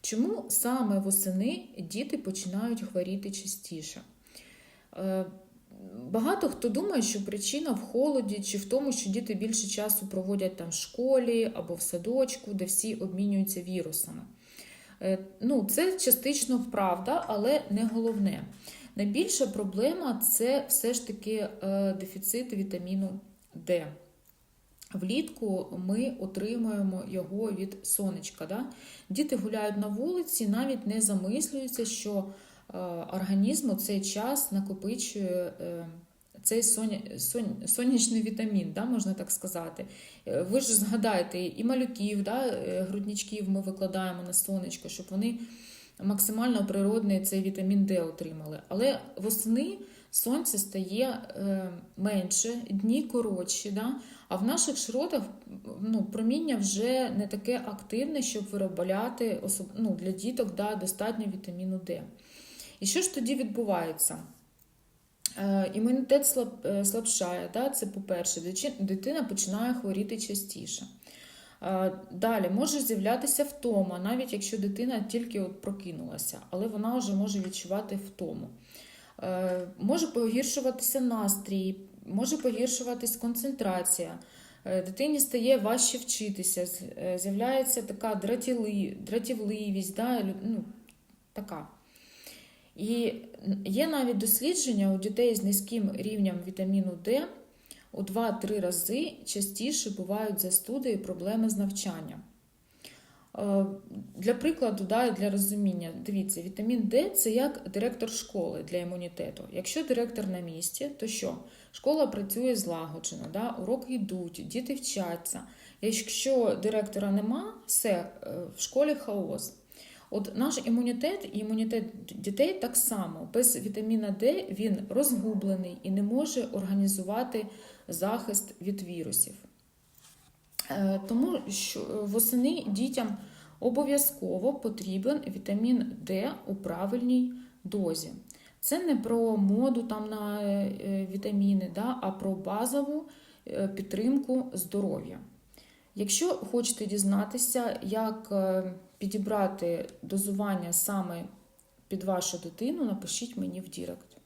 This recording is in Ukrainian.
Чому саме восени діти починають хворіти частіше? Е, Багато хто думає, що причина в холоді чи в тому, що діти більше часу проводять там в школі або в садочку, де всі обмінюються вірусами. Е, Ну, це частично правда, але не головне. Найбільша проблема це все ж таки е, дефіцит вітаміну Д. Влітку ми отримуємо його від сонечка. Да? Діти гуляють на вулиці, навіть не замислюються, що е, організм у цей час накопичує е, цей соня, сон- сонячний вітамін, да, можна так сказати. Е, Ви ж згадаєте, і малюків, да, грудничків ми викладаємо на сонечко, щоб вони максимально природний цей вітамін Д отримали. Але восени сонце стає менше, дні коротші. Да? А в наших широтах ну, проміння вже не таке активне, щоб виробляти ну, для діток да, достатньо вітаміну Д. І що ж тоді відбувається? Е, Імунітет е, слабшає, да? це по-перше, дитина починає хворіти частіше. Е, Далі може з'являтися втома, навіть якщо дитина тільки от прокинулася, але вона вже може відчувати втому. Може погіршуватися настрій, може погіршуватись концентрація. Е, Дитині стає важче вчитися, е, з'являється така дратівливість, да, ну, така. І є навіть дослідження у дітей з низьким рівнем вітаміну Д у 2-3 рази частіше бувають застуди і проблеми з навчанням. Е, Для прикладу, да, для розуміння, дивіться, вітамін Д це як директор школи для імунітету. Якщо директор на місці, то що? Школа працює злагоджено, да, уроки йдуть, діти вчаться. Якщо директора нема, все, е, в школі хаос. От наш імунітет і імунітет дітей так само. Без вітаміна Д він розгублений і не може організувати захист від вірусів. Е, Тому що восени дітям обов'язково потрібен вітамін Д у правильній дозі. Це не про моду там на е, вітаміни, да, а про базову е, підтримку здоров'я. Якщо хочете дізнатися, як е, підібрати дозування саме під вашу дитину, напишіть мені в Дірект.